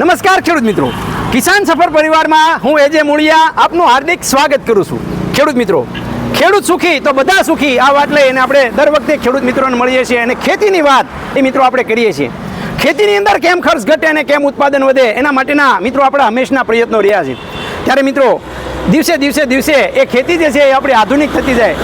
નમસ્કાર ખેડૂત મિત્રો. કિસાન સફર પરિવારમાં હું એજે મૂળિયા આપનું હાર્દિક સ્વાગત કરું છું. ખેડૂત મિત્રો, ખેડૂત સુખી તો બધા સુખી આ વાત લઈને આપણે દર વખતે ખેડૂત મિત્રોને મળીએ છીએ અને ખેતીની વાત એ મિત્રો આપણે કરીએ છીએ. ખેતીની અંદર કેમ ખર્ચ ઘટે અને કેમ ઉત્પાદન વધે એના માટેના મિત્રો આપણા હંમેશના પ્રયત્નો રહ્યા છે. ત્યારે મિત્રો, દિવસે દિવસે દિવસે એ ખેતી જે છે એ આપણી આધુનિક થતી જાય.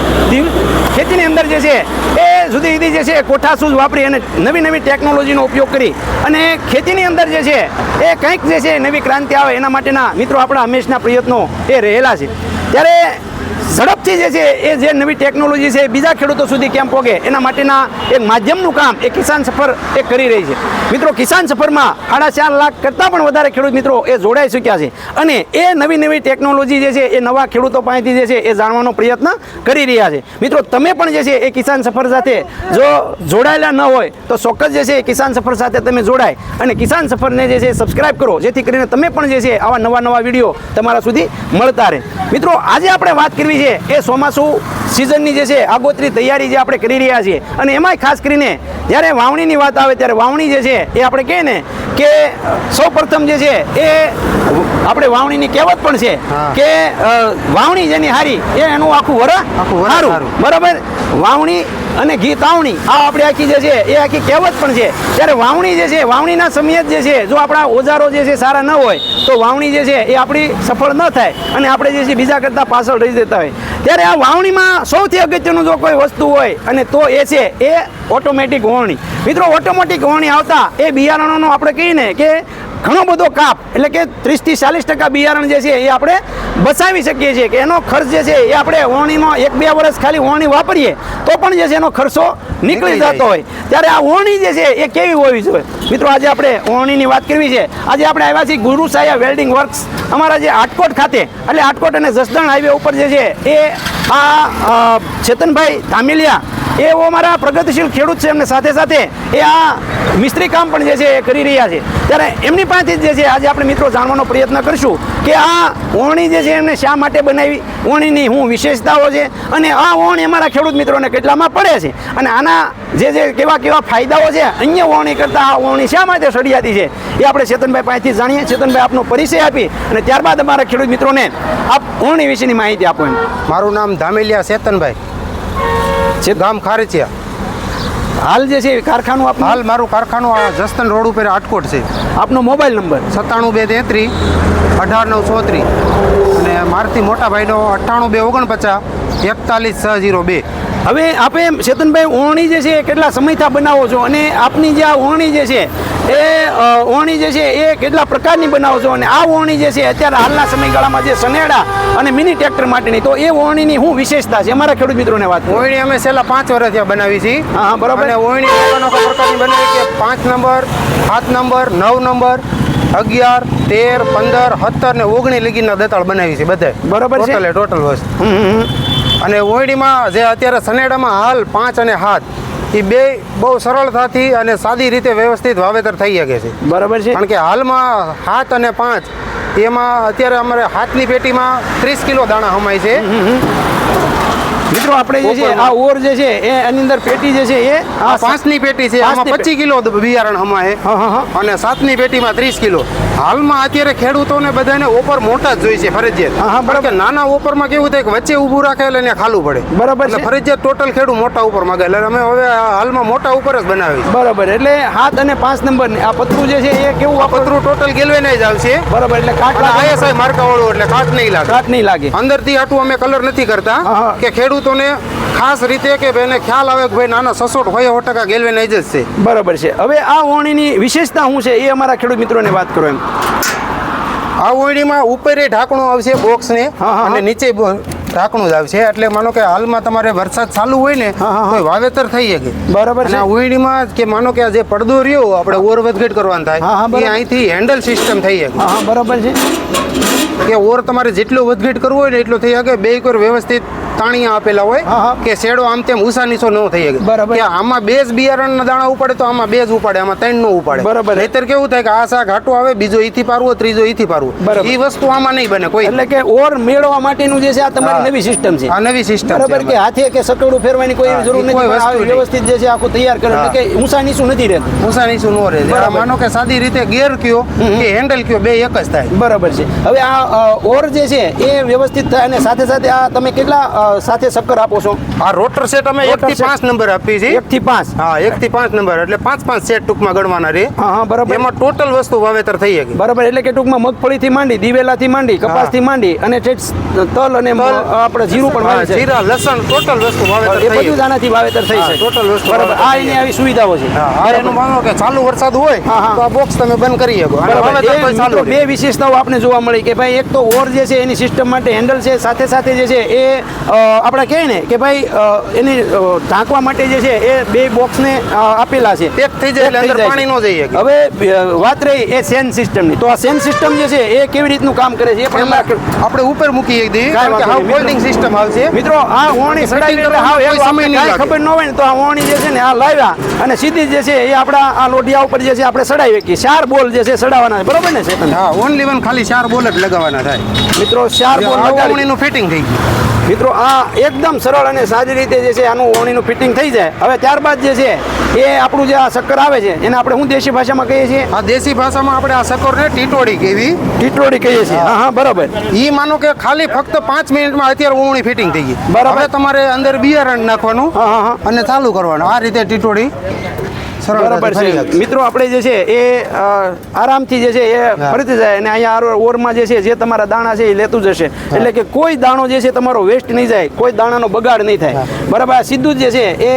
ખેતીની અંદર જે છે એ જુદી સુધી જે છે કોઠાસૂઝ વાપરી અને નવી નવી ટેકનોલોજીનો ઉપયોગ કરી અને ખેતીની અંદર જે છે એ કંઈક જે છે નવી ક્રાંતિ આવે એના માટેના મિત્રો આપણા હંમેશના પ્રયત્નો એ રહેલા છે. ત્યારે ઝડપથી જે છે, એ જે નવી ટેકનોલોજી છે, એ બીજા ખેડૂતો સુધી કેમ પોગે? એના માટેના એક માધ્યમનું કામ એ કિસાન સફર એ કરી રહી છે. મિત્રો, કિસાન સફરમાં સાડા ચાર લાખ કરતાં પણ વધારે ખેડૂત મિત્રો એ જોડાઈ ચૂક્યા છે. અને એ નવી નવી ટેકનોલોજી જે છે, એ નવા ખેડૂતો પાસેથી જે છે, એ જાણવાનો પ્રયત્ન કરી રહ્યા છે. મિત્રો, તમે પણ જે છે, એ કિસાન સફર સાથે જો જોડાયેલા ન હોય, તો ચોક્કસ જે છે, એ કિસાન સફર સાથે તમે જોડાય અને કિસાન સફરને જે છે સબસ્ક્રાઇબ કરો. જેથી કરીને તમે પણ જે છે, આવા નવા નવા વીડિયો તમારા સુધી મળતા રહે. મિત્રો, આજે આપણે વાત કરવી છે એ ચોમાસું સિઝનની જે છે આગોતરી તૈયારી જે આપણે કરી રહ્યા છીએ. અને એમાંય ખાસ કરીને જ્યારે વાવણીની વાત આવે ત્યારે વાવણી જે છે એ આપણે કહીએ ને કે સૌ પ્રથમ જે છે એ આપણે વાવણીની કહેવત પણ છે કે વાવણી જેની હારી એ એનું આખું વર સારું. બરાબર? વાવણી અને ઘી તાવણી આ આપણે આખી જે છે એ આખી કહેવત પણ છે. ત્યારે વાવણી જે છે વાવણીના સમયે જ જે છે જો આપણા ઓજારો જે છે સારા ન હોય તો વાવણી જે છે એ આપણી સફળ ન થાય અને આપણે જે છે બીજા કરતાં પાછળ રહી જતા હોય. ત્યારે આ વાવણીમાં સૌથી અગત્યનું જો કોઈ વસ્તુ હોય, અને તો એ છે, એ ઓટોમેટિક વવણી. મિત્રો ઓટોમેટિક વવણી આવતા એ બિયારણોનો આપણે કહીએ ને કે ઘણો બધો કાપ એટલે કે ત્રીસથી ચાલીસ ટકા બિયારણ જે છે એ આપણે બચાવી શકીએ છીએ. કે એનો ખર્ચ જે છે એ આપણે ઓણીમાં એક બે વર્ષ ખાલી ઓણી વાપરીએ તો પણ જે છે એનો ખર્ચો નીકળી જતો હોય. ત્યારે આ ઓણી જે છે એ કેવી હોવી જોઈએ? મિત્રો આજે આપણે ઓણીની વાત કરવી છે. આજે આપણે આવ્યા છીએ ગુરુ સાયા વેલ્ડિંગ વર્ક્સ અમારા જે આટકોટ ખાતે. એટલે આટકોટ અને જસદણ હાઈવે ઉપર જે છે એ આ ચેતનભાઈ ધામેલિયા એવો અમારા પ્રગતિશીલ ખેડૂત છે. એમને સાથે સાથે એ આ મિસ્ત્રી કામ પણ જે છે એ કરી રહ્યા છે. ત્યારે એમની પાસેથી જ જે છે, આજે આપણે મિત્રો જાણવાનો પ્રયત્ન કરશું કે આ ઓણી જે છે, એમને શા માટે બનાવી? ઓણીની શું વિશેષતાઓ છે અને આ ઓણી અમારા ખેડૂત મિત્રોને કેટલામાં પડે છે? અને આના જે જે કેવા કેવા ફાયદાઓ છે, અન્ય ઓણી કરતાં આ ઓણી શા માટે સળિયાતી છે? એ આપણે ચેતનભાઈ પાસેથી જાણીએ. ચેતનભાઈ આપનો પરિચય આપી અને ત્યારબાદ અમારા ખેડૂત મિત્રોને આપ ઓણી વિશેની માહિતી આપો એમ. મારું નામ ધામેલિયા ચેતનભાઈ. છે ગામ ખારેચિયા. હાલ જે છે કારખાનું આપનું? હાલ મારું કારખાનું આ જસ્તન રોડ ઉપર આટકોટ છે. આપનો મોબાઈલ નંબર? સત્તાણું બે તેત્રીસ અઢાર નવ ચોત્રીસ અને મારથી મોટા ભાઈનો અઠ્ઠાણું બે ઓગણપચાસ એકતાલીસ છ જીરો બે. હવે આપે ચેતનભાઈ ઓણી જે છે એ કેટલા સમયથી બનાવો છો અને આપની જે આ ઓણી જે છે એ ઓણી જે છે એ કેટલા પ્રકારની બનાવો છો અને આ ઓણી જે છે અત્યારે હાલના સમયગાળામાં જે સનેડા અને મિની ટ્રેક્ટર માટેની તો એ ઓણીની શું વિશેષતા છે અમારા ખેડૂત મિત્રોને વાત કરો. અમે છેલ્લા પાંચ વર્ષથી બનાવી છીએ હા, બરાબર. અને ઓયણી પ્રકારની બનાવી કે પાંચ નંબર સાત નંબર નવ નંબર અગિયાર તેર પંદર સત્તર ને ઓગણીસ લગીના દતાળ બનાવી છે બધે બરાબર છે. ટોટલે ટોટલ વસ્તુ. અને ઓયડીમાં જે અત્યારે સનેડામાં હાલ પાંચ અને હાથ એ બે બહુ સરળતાથી અને સાદી રીતે વ્યવસ્થિત વાવેતર થઈ શકે છે. બરાબર છે. કારણ કે હાલમાં હાથ અને પાંચ એમાં અત્યારે અમારે હાથની પેટીમાં ત્રીસ કિલો દાણા હમાય છે. મિત્રો આપણે જે છે આ ઓર જે છે એ એની અંદર પેટી જે છે એ આ પાંચની પેટી છે આમાં પચીસ કિલો બિયારણ હમાએ. અને સાતની પેટીમાં ત્રીસ કિલો. હાલમાં અત્યારે ખેડૂતોને બધાને ઓપર મોટા જ જોઈએ છે ફરજિયાત. બરાબર. નાના ઓપરમાં કેવું થાય કે વચ્ચે ઊભું રાખે એટલે એને ખાલું પડે. બરાબર એટલે. ફરજિયાત ટોટલ ખેડૂત મોટા ઉપર માગે. એટલે અમે હવે હાલમાં મોટા ઉપર જ બનાવી બરાબર એટલે હાથ અને પાંચ નંબર આ પતરું જે છે એ કેવું આ પતરું ટોટલ ગેલવેનાઇઝ આવશે. બરાબર એટલે કાટ આઈએસઆઈ માર્કા વાળું એટલે કાટ નહીં લાગે. કાટ નહીં લાગે. અંદરથી આટલું અમે કલર નથી કરતા કે હા. ખેડૂતોને ખાસ રીતે કે ભાઈને ખ્યાલ આવે કે ભાઈ નાના સસોટ હોય સો ટકા ગેલવેનાઇઝ જ છે. બરાબર છે. હવે આ ઓણીની વિશેષતા શું છે? એ અમારા ખેડૂત મિત્રોને વાત કરો એમ. આ ઓણીમાં ઉપર ઢાંકણું આવશે બોક્સને અને નીચે ઢાંકણું જ આવશે. એટલે માનો કે હાલમાં તમારે વરસાદ ચાલુ હોય ને. તો વાવેતર થઈ શકે. બરાબર છે. ઓયડીમાં કે માનો કે આ જે પડદો રહ્યો આપણે ઓર વધઘટ કરવાનું થાય એ અહીંથી હેન્ડલ સિસ્ટમ થઈ શકે. હા બરાબર છે. કે ઓર તમારે જેટલો વધઘટ કરવો હોય ને એટલો થઈ શકે. બે એક વ્યવસ્થિત તાણિયા આપેલા. હોય કે શેડો આમ તેમ ઉષા નીચો ન થઈ શકે. બરાબર. કે આમાં બે જ બિયારણના દાણા ઉપાડે તો આમાં બેઝ ઉપાડે આમાં ત્રણ નો ઉપાડે. બરાબર. નહીતર કેવું થાય કે આ શાક ઘાટો આવે બીજો ઈથી પારવો ત્રીજો ઈથી પારવો. એ વસ્તુ આમાં નહીં બને કોઈ. એટલે કે ઓર મેળવવા માટેનું જે છે આ તમારી નવી સિસ્ટમ છે. આ નવી સિસ્ટમ બરાબર કે હાથે કે સકડું ફેરવાની કોઈ જરૂર નથી વ્યવસ્થિત જે છે આખું તૈયાર કરે એટલે કે ઊંસા નીચું નથી રહેતું. ઊંસા નીચું ન રહે. માનો કે સાદી રીતે ગેર કયો કે હેન્ડલ કયો બે એક જ થાય. બરાબર છે. હવે આ ઓર જે છે એ વ્યવસ્થિત થાય અને સાથે સાથે આ તમે કેટલા સાથે શક્કર આપો છો. આ રોટર સેટ અમે એક થી. પાંચ નંબર આપી છે એક થી પાંચ. હા એક થી પાંચ નંબર. એટલે પાંચ પાંચ સેટ ટૂંકમાં ગણવાના રે. હા હા બરાબર. એમાં ટોટલ વસ્તુ વાવેતર થઈ શકે. બરાબર એટલે કે ટૂંકમાં મગફળી થી માંડી દિવેલાથી માંડી કપાસથી માંડી અને તલ અને આપણે જીરું પણ વાવે છે. જીરા લસણ ટોટલ વસ્તુ વાવેતર એ બધું આનાથી વાવેતર થઈ છે total વસ્તુ બરાબર આ એની આવી સુવિધાઓ છે. હા, એનું માનો કે ચાલુ વરસાદ હોય. તો આ બોક્સ તમે બંધ કરી શકો. ચાલુ બે વિશેષતાઓ આપણે જોવા મળી કે ભાઈ એક તો ઓર જે છે એની સિસ્ટમ માટે હેન્ડલ છે સાથે સાથે જે છે એ આપણે કહીએ ને કે ભાઈ એને ઢાંકવા માટે જે છે એ બે બોક્સને આપેલા છે. પેક થઈ જાય અંદર પાણી. ન જઈ હવે વાત રહી એ સેન સિસ્ટમની. તો આ સેન સિસ્ટમ જે છે એ કેવી રીતનું કામ કરે છે એ પણ આપણે ઉપર મૂકી દઈએ કારણ કે હાવ. ફોલ્ડિંગ સિસ્ટમ આવશે મિત્રો આ ઓણી સડાઈ હાવ એવું સમય. ખબર ન હોય ને તો આ ઓણી જે છે ને આ લાવ્યા અને સીધી જે છે એ આપણા આ લોઢિયા ઉપર જે છે આપણે સડાવી શકીએ. ચાર બોલ જે છે સડાવવાના છે. બરોબર ને છે હા ઓનલી વન ખાલી ચાર બોલ જ લગાવવાના થાય. મિત્રો ચાર બોલ લગાવણીનું ફિટિંગ થઈ ગયું. મિત્રો આ એકદમ સરળ અને સારી રીતે જે છે આનું ઓણીનું ફિટિંગ થઈ જાય. હવે ત્યારબાદ જે છે એ આપણું જે આ શક્કર આવે છે એને આપણે શું દેશી ભાષામાં કહીએ છીએ? આ દેશી ભાષામાં આપણે આ શક્કરને ટીટોડી કહેવી ટીટોડી કહીએ છીએ. હા હા બરાબર. એ માનો કે ખાલી ફક્ત પાંચ મિનિટમાં અત્યારે ઓણી ફિટિંગ થઈ ગઈ. બરાબર. તમારે અંદર બિયારણ નાખવાનું અને ચાલુ કરવાનું. આ રીતે ટીટોડી. બરાબર છે. મિત્રો આપણે જે છે એ આરામથી જે છે એ. ફરતી જાય અને અહીંયા ઓરમાં જે છે જે તમારા દાણા છે એ લેતું જશે. એટલે કે કોઈ દાણો જે છે તમારો વેસ્ટ નહીં જાય કોઈ દાણાનો બગાડ નહીં થાય. બરાબર આ સીધું જ છે એ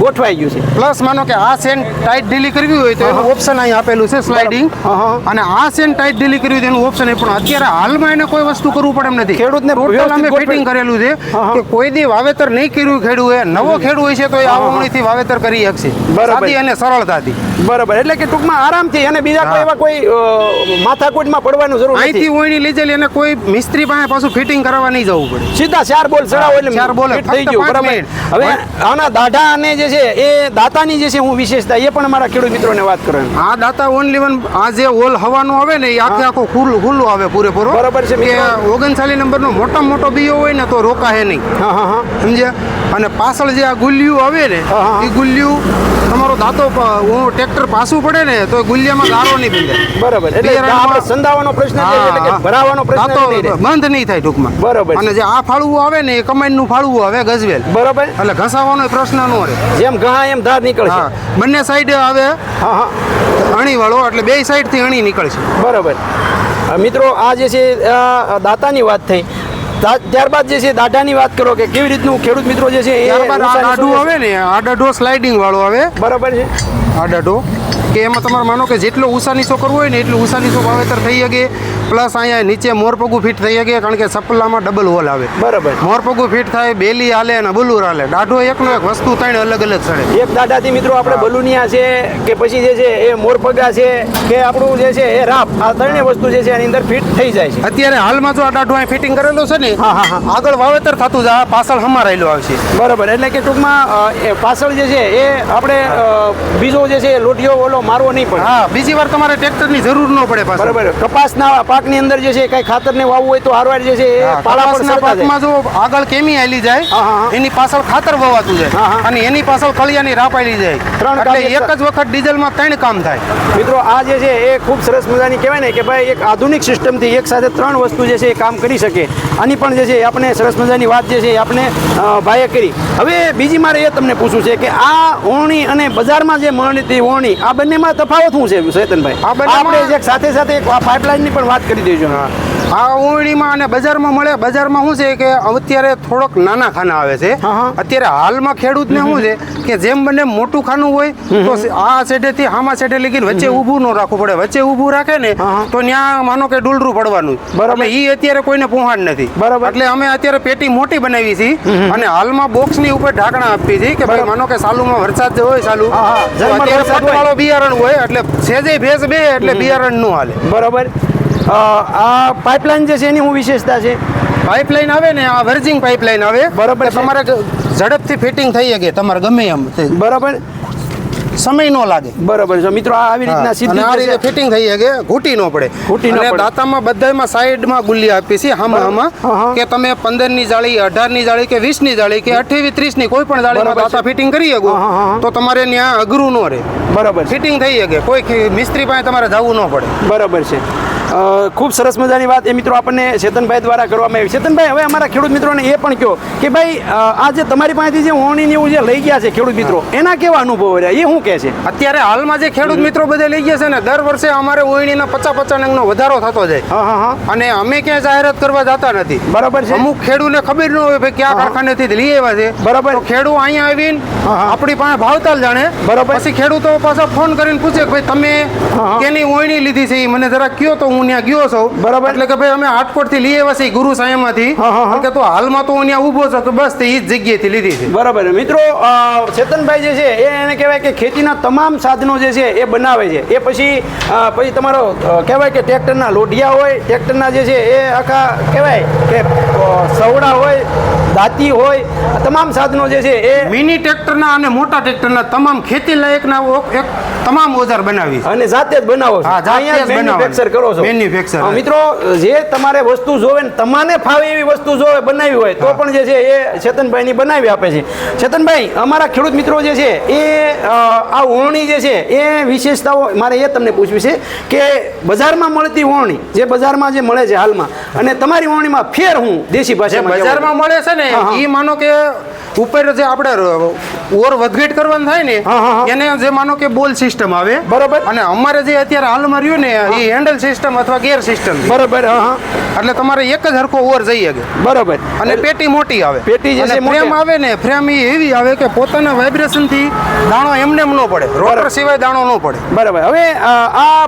ગોઠવાઈ ગયું છે. પ્લસ માનો કે આ સેન ટાઈટ ડીલી કરવી હોય તો એનું ઓપ્શન અહીં આપેલું છે સ્લાઇડિંગ. અને આ સેન ટાઈટ ડીલી કરવી હોય તો એનું ઓપ્શન પણ અત્યારે હાલમાં એને કોઈ વસ્તુ કરવું પડે એમ નથી. ખેડૂતને ટોટલ અમે ફિટિંગ કરેલું છે. કે કોઈ દી વાવેતર નહીં કર્યું ખેડૂએ નવો ખેડૂ હોય છે તો એ આવણીથી વાવેતર કરી શકશે. બરાબર. સાદી અને સરળતાથી બરાબર. એટલે કે ટૂંકમાં આરામથી અને બીજા કોઈ એવા કોઈ માથાકૂટમાં પડવાનું જરૂર અહીંથી ઓઈણી લીધેલી અને કોઈ મિસ્ત્રી પાસે પાછું ફિટિંગ કરાવવા નહીં જવું પડે. સીધા ચાર બોલ ચડાવો એટલે ચાર બોલ, થઈ ગયું બરાબર. હવે આના દાઢા અને જે છે એ દાતાની જે છે હું વિશેષતા એ પણ મારા ખેડૂત મિત્રોને વાત કરું. આ દાતા ઓનલી વન આ જે હોલ હવાનો આવે ને એ આખે આખો ખુલ્લું ખુલ્લું આવે પૂરેપૂરો. બરાબર છે, કે. ઓગણચાલીસ નંબરનો મોટા મોટો બીઓ હોય ને તો રોકાય નહીં. હા હા હા. સમજ્યા? અને પાછળ જે આ ગુલ્યું આવે ને. એ ગુલ્યું તમારો દાંતો ટેક ટ્રેક્ટર પાછું પડે ને તો ગુલિયામાં ગારો નહીં બંધે બરાબર. એટલે આપણે સંધાવાનો પ્રશ્ન છે એટલે કે ભરાવાનો પ્રશ્ન નહીં બંધ નહીં થાય ટૂંકમાં. બરાબર અને જે આ ફાળવું આવે ને એ કમાઈનું ફાળવું આવે ગજવેલ બરાબર. એટલે ઘસાવાનો પ્રશ્ન ન રહે. જેમ ઘા એમ ધાર નીકળશે. બંને સાઈડ આવે હા હા. અણી વાળો એટલે બે સાઈડથી અણી નીકળશે. બરાબર. મિત્રો આ જે છે દાતાની વાત થઈ. ત્યારબાદ જે છે દાઢાની વાત કરો કે કેવી રીતનું ખેડૂત મિત્રો જે છે એ આવે ને આડાઢો સ્લાઇડિંગ વાળો આવે. બરાબર છે. આ દાઢો કે એમાં તમારે માનો કે જેટલો ઊંચા નીચો કરવો હોય ને એટલું નીચો વાવેતર થઈ શકે. પ્લસ અહીંયા નીચે મોરપગું ફિટ થઈ શકે કારણ કે સપલામાં ડબલ હોલ આવે. બરાબર. મોરપગું ફિટ થાય બેલી હાલે અને બલુર હાલે. દાઢો એકનો એક વસ્તુ ત્રણ અલગ અલગ સડે એક દાદાથી મિત્રો આપણે બલુનિયા છે કે પછી જે છે એ મોરપગા છે કે આપણું જે છે એ રાપ. આ ત્રણેય વસ્તુ જે છે એની અંદર ફિટ થઈ જાય છે. અત્યારે હાલમાં જો આ દાઢો અહીં ફિટિંગ કરેલો છે ને હા, હા, હા. આગળ વાવેતર થતું જાય પાછળ હમારેલું આવશે. બરાબર. એટલે કે ટૂંકમાં પાછળ જે છે એ આપણે બીજો જે છે લોટીઓ ઓલો મારવો નહીં પડે. હા બીજી વાર તમારે ટ્રેક્ટરની જરૂર ન પડે પાછળ બરાબર. કપાસના પાકની અંદર જે છે કઈ ખાતરને વાવવું હોય તો હારવાર જે છે એ પાળા પર. પાકમાં જો આગળ કેમી આલી જાય એની પાછળ ખાતર વવાતું જાય. અને એની પાછળ કળિયાની રાપ આલી જાય. ત્રણ એટલે એક એક જ વખત ડીઝલમાં ત્રણ કામ થાય. મિત્રો આ જે છે એ ખૂબ સરસ મજાની કહેવાય ને કે ભાઈ એક આધુનિક સિસ્ટમથી એક સાથે ત્રણ વસ્તુ જે છે એ કામ કરી શકે. આની પણ જે છે એ આપણે સરસ મજાની વાત જે છે એ આપણે ભાઈએ કરી. હવે બીજી મારે એ તમને પૂછવું છે કે આ ઓણી અને બજારમાં જે મળતી ઓણી આ બંનેમાં તફાવત શું છે ચેતનભાઈ આપણે જે સાથે સાથે એક પાઇપલાઇનની પણ વાત કરી દેજો. આ ઓણીમાં અને બજારમાં મળે બજારમાં શું છે કે અત્યારે થોડોક નાના ખાના આવે છે. અત્યારે હાલમાં ખેડૂતને શું છે કે જેમ બને મોટું ખાનું હોય તો આ સેઢેથી આમાં સેડે લગીને વચ્ચે ઊભું ન રાખવું પડે. વચ્ચે ઊભું રાખે ને. તો ત્યાં માનો કે ડુલરું પડવાનું. બરાબર. એ અત્યારે કોઈને પહોંચાડ નથી. બરાબર. એટલે અમે અત્યારે પેટી મોટી બનાવી છે અને હાલમાં બોક્સની ઉપર ઢાંકણા આપી છે કે ભાઈ માનો કે સાલુમાં વરસાદ જે હોય હા. અત્યારે પટવાળો બિયારણ હોય એટલે સેજે ભેજ બે એટલે બિયારણનું હાલે. બરાબર. આ પાઇપલાઇન જે છે એની હું વિશેષતા છે? પાઇપલાઇન આવે ને આ વર્જિંગ પાઇપલાઇન આવે બરાબર તમારે ઝડપથી ફિટિંગ થઈ શકે તમારે ગમે એમ. બરાબર. સમય ન લાગે. બરાબર છે. મિત્રો આ આવી રીતના સીધી આ રીતે ફિટિંગ થઈ શકે ઘૂંટી ન પડે. ઘૂટી નો પડે. દાંતામાં બધામાં સાઈડમાં ગુલ્લી આપી છે હામાં હામાં હા, હા. કે તમે પંદરની જાળી અઢારની જાળી કે 20 ની જાળી કે અઠ્યાવીસ ત્રીસની કોઈ પણ જાળીમાં દાતા દાંતા ફિટિંગ કરી શકો. તો તમારે ત્યાં અઘરું ન રહે. બરાબર ફિટિંગ થઈ શકે. કોઈ મિસ્ત્રી પાસે તમારે જવું ન પડે. બરાબર છે. ખૂબ સરસ મજાની વાત એ મિત્રો આપણને ચેતનભાઈ દ્વારા કરવામાં આવી. ચેતનભાઈ હવે અમારા ખેડૂત મિત્રોને એ પણ કહો કે ભાઈ આ જે તમારી પાસેથી જે ઓણીને એવું જે લઈ ગયા છે ખેડૂત મિત્રો એના કેવા અનુભવો રહ્યા? એ શું કહે છે? અત્યારે હાલમાં જે ખેડૂત મિત્રો બધે લઈ ગયા છે ને દર વર્ષે અમારે ઓણીના પચાસ પચાસ નંગનો વધારો થતો જાય. અને અમે ક્યાંય જાહેરાત કરવા જતા નથી. બરાબર છે. અમુક ખેડૂતને ખબર ન હોય ભાઈ કયા કારખાનેથી લઈ આવ્યા છે. બરાબર. ખેડૂત અહીંયા આવીને. આપણી પાસે ભાવતાલ જાણે. બરાબર. પછી ખેડૂતો પાછા ફોન કરીને પૂછે કે ભાઈ તમે. કેની ઓણી લીધી છે? એ મને જરા કયો તો હું ત્યાં ગયો છું. બરાબર. એટલે કે ભાઈ અમે રાજકોટથી લઈ આવ્યા છીએ ગુરુ સાયમાંથી હા, હા, હા. કે તો હાલમાં તો હું ત્યાં ઊભો છું કે બસ તે ઈ જ જગ્યાએથી લીધી છે. બરાબર મિત્રો ચેતનભાઈ જે છે એ એને કહેવાય કે ખેતીના તમામ સાધનો જે છે એ બનાવે છે. એ પછી પછી તમારો કહેવાય કે ટ્રેક્ટરના લોઢિયા હોય ટ્રેક્ટરના જે છે એ આખા કહેવાય કે સવડા હોય દાંતી હોય તમામ સાધનો જે છે એ મિની ટ્રેક્ટરના અને મોટા ટ્રેક્ટરના તમામ ખેતી લાયકના એક તમામ ઓજાર બનાવી. અને જાતે જ બનાવો છો. હા, જાતે જ મેન્યુફેક્ચર કરો છો. મેન્યુફેક્ચર મિત્રો જે તમારે વસ્તુ જોવે ને તમારે ફાવે એવી વસ્તુ જોવે બનાવી હોય તો પણ જે છે એ ચેતનભાઈની બનાવી આપે છે. ચેતનભાઈ અમારા ખેડૂત મિત્રો જે છે એ આ ઓળણી જે છે એ વિશેષતાઓ મારે એ તમને પૂછવી છે કે બજારમાં મળતી ઓળણી જે બજારમાં જે મળે છે હાલમાં અને તમારી ઓળણીમાં ફેર હું દેશી ભાષા ભાષામાં બજારમાં મળે છે ને. એ માનો કે ઉપર જે આપણે ઓર વધઘેટ કરવાનું થાય ને. એને જે માનો કે બોલ સિસ્ટમ આવે. બરોબર. અને અમારે જે અત્યારે હાલમાં રહ્યું ને એ હેન્ડલ સિસ્ટમ અથવા ગેર સિસ્ટમ બરોબર એટલે તમારે એક જ હરખો ઓર જઈ શકે. બરોબર. અને પેટી મોટી આવે. પેટી જે ફ્રેમ આવે ને ફ્રેમ એ એવી આવે કે પોતાના વાઇબ્રેશનથી દાણો એમને એમ ન પડે. રોટર સિવાય દાણો ન પડે. બરાબર. હવે આ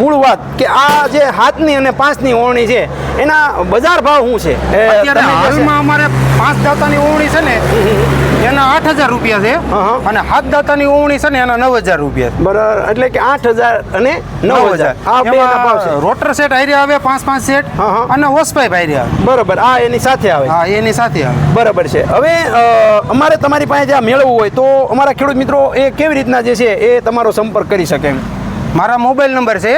મૂળ વાત કે આ જે હાથની અને પાંચની ઓરણી છે એના બજાર ભાવ શું છે? અત્યારે હાલમાં અમારે પાંચ દાતાની ઓવણી છે ને એના આઠ હજાર રૂપિયા છે. અને સાત દાતાની ઓવણી છે ને એના નવ હજાર રૂપિયા બરાબર એટલે કે આઠ હજાર અને નવ હજાર. આ બે ભાવ છે. રોટર સેટ હારી આવે પાંચ પાંચ સેટ. અને હોસ પાઇપ આવે. બરાબર આ એની સાથે આવે. હા એની સાથે આવે. બરાબર છે. હવે અમારે તમારી પાસે જ્યાં મેળવવું હોય તો અમારા ખેડૂત મિત્રો એ કેવી રીતના જે છે એ તમારો સંપર્ક કરી શકે એમ? મારા મોબાઈલ નંબર છે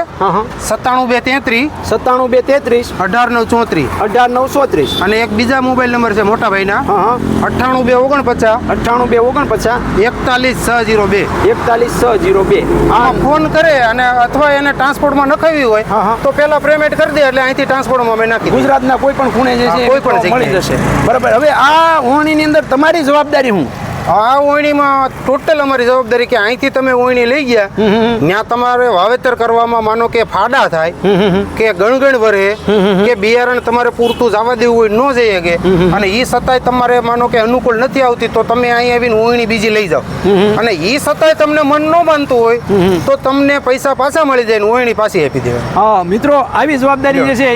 સત્તાણું બે તેત્રીસ સત્તાણું બે તેત્રીસ. અઢાર નવ ચોત્રીસ. અઢાર નવ ચોત્રીસ. અને એક બીજા મોબાઈલ નંબર છે મોટા ભાઈના અઠ્ઠાણું બે ઓગણપચાસ. અઠ્ઠાણું બે ઓગણપચાસ. એકતાલીસ છ જીરો બે. એકતાલીસ છ જીરો બે. આ ફોન કરે અને અથવા એને ટ્રાન્સપોર્ટમાં નખાવી હોય. તો પેલા પેમેન્ટ કરી દે એટલે અહીંથી ટ્રાન્સપોર્ટમાં અમે નાખી ગુજરાતના કોઈ પણ ખૂણે જે છે કોઈ પણ મળી જશે. બરાબર. હવે આ ઓણીની અંદર તમારી જવાબદારી હું? આ ઓયણીમાં ટોટલ અમારી જવાબદારી કે અહીંથી તમે ઓયણી લઈ ગયા ત્યાં તમારે વાવેતર કરવામાં માનો કે ફાડા થાય કે ગણગણ વરે કે બિયારણ તમારે પૂરતું જવા દેવું હોય ન જઈ શકે. અને એ સતાય તમારે માનો કે અનુકૂળ નથી આવતી તો તમે અહીં આવીને ઓયણી બીજી લઈ જાઓ. અને એ સતાય તમને મન ન માનતું હોય તો તમને પૈસા પાછા મળી જાય ને ઓયણી પાછી આપી દેવાય હા મિત્રો આવી જવાબદારી જે છે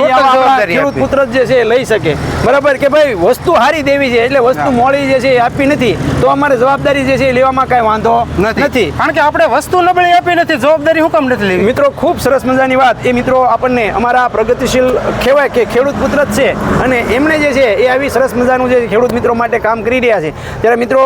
ખેડૂત પુત્ર જે છે એ લઈ શકે. બરાબર કે ભાઈ વસ્તુ હારી દેવી છે એટલે વસ્તુ મોડી જે છે એ આપી નથી તો અમારે જવાબદારી જે છે એ લેવામાં કાંઈ વાંધો નથી. કારણ કે આપણે વસ્તુ નબળી આપી નથી જવાબદારી હું કામ નથી લેવી? મિત્રો ખૂબ સરસ મજાની વાત. એ મિત્રો આપણને અમારા પ્રગતિશીલ કહેવાય કે ખેડૂત પુત્ર જ છે. અને એમણે જે છે એ આવી સરસ મજાનું જે ખેડૂત મિત્રો માટે કામ કરી રહ્યા છે. ત્યારે મિત્રો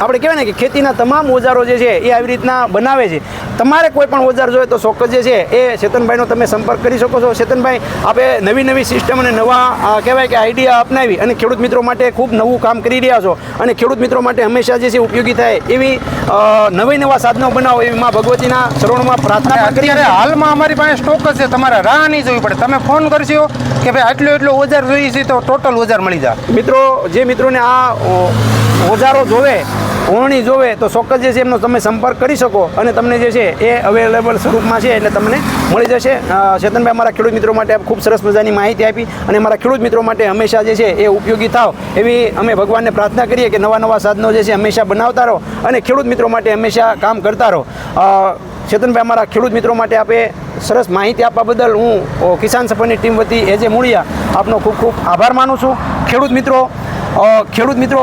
આપણે કહેવાય ને કે ખેતીના તમામ ઓજારો જે છે એ આવી રીતના બનાવે છે. તમારે કોઈ પણ ઓજાર જોઈએ તો ચોક્કસ જે છે એ ચેતનભાઈનો તમે સંપર્ક કરી શકો છો. ચેતનભાઈ આપણે નવી નવી સિસ્ટમ અને નવા કહેવાય કે આઈડિયા અપનાવી અને ખેડૂત મિત્રો માટે ખૂબ નવું કામ કરી રહ્યા છો. અને ખેડૂત મિત્રો માટે હંમેશા જે છે ઉપયોગી થાય એવી નવી નવા સાધનો બનાવો એવી માં ભગવતીના ચરણોમાં પ્રાર્થના કરી. અને અત્યારે હાલમાં અમારી પાસે સ્ટોક છે તમારે રાહ નહીં જોવી પડે. તમે ફોન કરશો કે ભાઈ આટલો એટલો ઓજાર જોઈએ છે તો ટોટલ ઓજાર મળી જાય. મિત્રો જે મિત્રોને આ ઓજારો જોવે ઓરણી જોવે તો ચોક્કસ જે છે એમનો તમે સંપર્ક કરી શકો અને તમને જે છે એ અવેલેબલ સ્વરૂપમાં છે એટલે તમને મળી જશે. ચેતનભાઈ અમારા ખેડૂત મિત્રો માટે ખૂબ સરસ મજાની માહિતી આપી અને અમારા ખેડૂત મિત્રો માટે હંમેશા જે છે એ ઉપયોગી થાવ એવી અમે ભગવાનને પ્રાર્થના કરીએ કે નવા નવા સાધનો જે છે હંમેશા બનાવતા રહો અને ખેડૂત મિત્રો માટે હંમેશા કામ કરતા રહો. ચેતનભાઈ અમારા ખેડૂત મિત્રો માટે આપે સરસ માહિતી આપવા બદલ હું કિસાન સફરની ટીમ વતી જે મૂળિયા આપનો ખૂબ ખૂબ આભાર માનું છું. ખેડૂત મિત્રો ખેડૂત મિત્રો